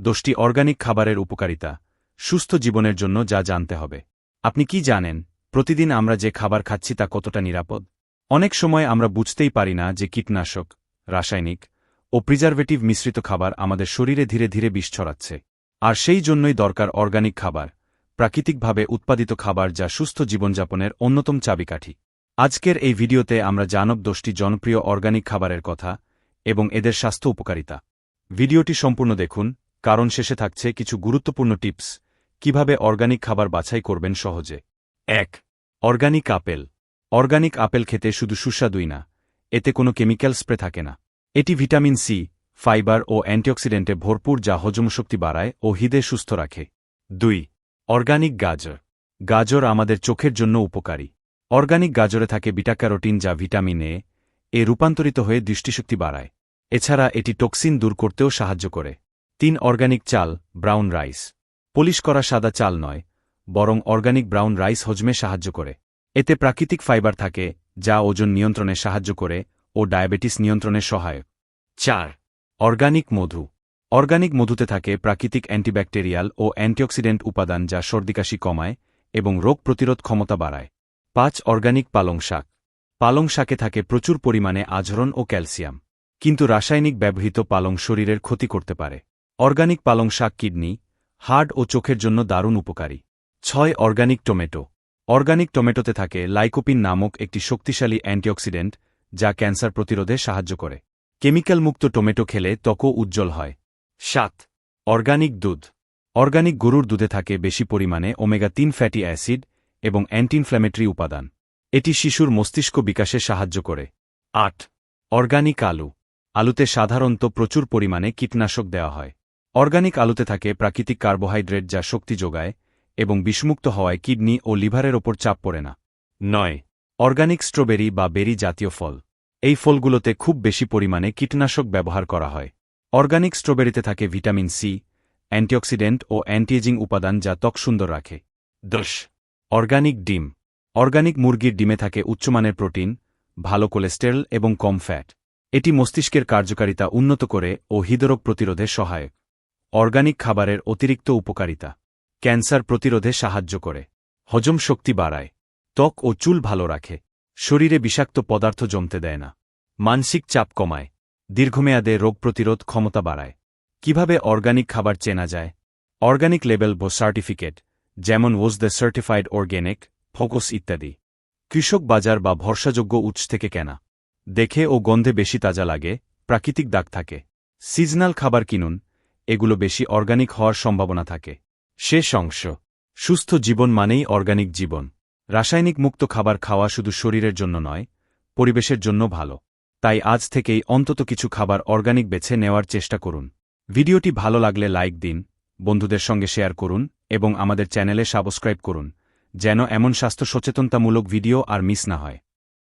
দোষটি organic খাবারের উপকারিতা। সুস্থ জীবনের জন্য যা জানতে হবে। আপনি কি জানেন, প্রতিদিন আমরা যে খাবার খাচ্ছি তা কতটা নিরাপদ? অনেক সময় আমরা বুঝতেই পারি না যে কীটনাশক, রাসায়নিক ও প্রিজারভেটিভ মিশ্রিত খাবার আমাদের শরীরে ধীরে ধীরে বিষ ছড়াচ্ছে। আর সেই জন্যই দরকার অর্গানিক খাবার, প্রাকৃতিকভাবে উৎপাদিত খাবার যা সুস্থ জীবনযাপনের অন্যতম চাবিকাঠি। আজকের এই ভিডিওতে আমরা জানব দোষটি জনপ্রিয় অর্গানিক খাবারের কথা এবং এদের স্বাস্থ্য উপকারিতা। ভিডিওটি সম্পূর্ণ দেখুন কারণ শেষে থাকছে কিছু গুরুত্বপূর্ণ টিপস। কীভাবে অর্গানিক খাবার বাছাই করবেন সহজে? এক, অর্গানিক আপেল। অর্গানিক আপেল খেতে শুধু সুস্বাদুই না, এতে কোনো কেমিক্যাল স্প্রে থাকে না। এটি ভিটামিন সি, ফাইবার ও অ্যান্টিঅক্সিডেন্টে ভরপুর যা হজমশক্তি বাড়ায় ও হৃদে সুস্থ রাখে। দুই, অর্গানিক গাজর। গাজর আমাদের চোখের জন্য উপকারী। অর্গানিক গাজরে থাকে বিটাক্যারোটিন যা ভিটামিন এ এ রূপান্তরিত হয়ে দৃষ্টিশক্তি বাড়ায়। এছাড়া এটি টক্সিন দূর করতেও সাহায্য করে। তিন অর্গানিক চাল ব্রাউন রাইস পলিশ করা সাদা চাল নয়, বরং অর্গানিক ব্রাউন রাইস হজমে সাহায্য করে। এতে প্রাকৃতিক ফাইবার থাকে, যা ওজন নিয়ন্ত্রণে সাহায্য করে ও ডায়াবেটিস নিয়ন্ত্রণে সহায়ক। চার অর্গানিক মধু। অর্গানিক মধুতে থাকে প্রাকৃতিক অ্যান্টিব্যাকটেরিয়াল ও অ্যান্টিঅক্সিডেন্ট উপাদান যা সর্দিকাশি কমায় এবং রোগ প্রতিরোধ ক্ষমতা বাড়ায়। পাঁচ অর্গানিক পালং শাক। পালং শাকে থাকে প্রচুর পরিমাণে আঝরণ ও ক্যালসিয়াম, কিন্তু রাসায়নিক ব্যবহৃত পালং শরীরের ক্ষতি করতে পারে। অর্গানিক পালং শাক কিডনি হার্ট ও চোখের জন্য দারুণ উপকারী। ছয় অর্গানিক টমেটো। অর্গানিক টমেটোতে থাকে লাইকোপিন নামক একটি শক্তিশালী অ্যান্টিঅক্সিডেন্ট যা ক্যান্সার প্রতিরোধে সাহায্য করে। কেমিক্যাল মুক্ত টমেটো খেলে ত্বকও উজ্জ্বল হয়। সাত, অর্গানিক দুধ। অর্গানিক গরুর দুধে থাকে বেশি পরিমাণে ওমেগা তিন ফ্যাটি অ্যাসিড এবং অ্যান্টি ইনফ্ল্যামেটরি উপাদান। এটি শিশুর মস্তিষ্ক বিকাশে সাহায্য করে। আট, অর্গানিক আলু। আলুতে সাধারণত প্রচুর পরিমাণে কীটনাশক দেওয়া হয়। অর্গানিক আলুতে থাকে প্রাকৃতিক কার্বোহাইড্রেট যা শক্তি যোগায় এবং বিষমুক্ত হওয়ায় কিডনি ও লিভারের ওপর চাপ পড়ে না। নয়, অর্গানিক স্ট্রবেরি বা বেরি জাতীয় ফল। এই ফলগুলোতে খুব বেশি পরিমাণে কীটনাশক ব্যবহার করা হয়। অর্গানিক স্ট্রবেরিতে থাকে ভিটামিন সি, অ্যান্টিঅক্সিডেন্ট ও অ্যান্টিএজিং উপাদান যা ত্বক সুন্দর রাখে। দশ, অর্গানিক ডিম। অর্গানিক মুরগির ডিমে থাকে উচ্চমানের প্রোটিন, ভালো কোলেস্টেরল এবং কম ফ্যাট। এটি মস্তিষ্কের কার্যকারিতা উন্নত করে ও হৃদরোগ প্রতিরোধে সহায়ক। অর্গানিক খাবারের অতিরিক্ত উপকারিতা। ক্যান্সার প্রতিরোধে সাহায্য করে। হজম শক্তি বাড়ায়। ত্বক ও চুল ভালো রাখে। শরীরে বিষাক্ত পদার্থ জমতে দেয় না। মানসিক চাপ কমায়। দীর্ঘমেয়াদে রোগ প্রতিরোধ ক্ষমতা বাড়ায়। কীভাবে অর্গানিক খাবার চেনা যায়? অর্গানিক লেবেল বা সার্টিফিকেট, যেমন Oz the certified organic folks ইত্যাদি। কৃষক বাজার বা ভরসাযোগ্য উৎস থেকে কেনা। দেখে ও গন্ধে বেশি তাজা লাগে, প্রাকৃতিক দাগ থাকে। সিজনাল খাবার কিনুন এগুলো বেশি অর্গানিক হওয়ার সম্ভাবনা থাকে। শেষ অংশ। সুস্থ জীবন মানেই অর্গানিক জীবন। রাসায়নিক মুক্ত খাবার খাওয়া শুধু শরীরের জন্য নয়, পরিবেশের জন্য ভালো। তাই আজ থেকেই অন্তত কিছু খাবার অর্গানিক বেছে নেওয়ার চেষ্টা করুন। ভিডিওটি ভালো লাগলে লাইক দিন, বন্ধুদের সঙ্গে শেয়ার করুন, এবং আমাদের চ্যানেলে সাবস্ক্রাইব করুন, যেন এমন স্বাস্থ্য সচেতনতামূলক ভিডিও আর মিস না হয়।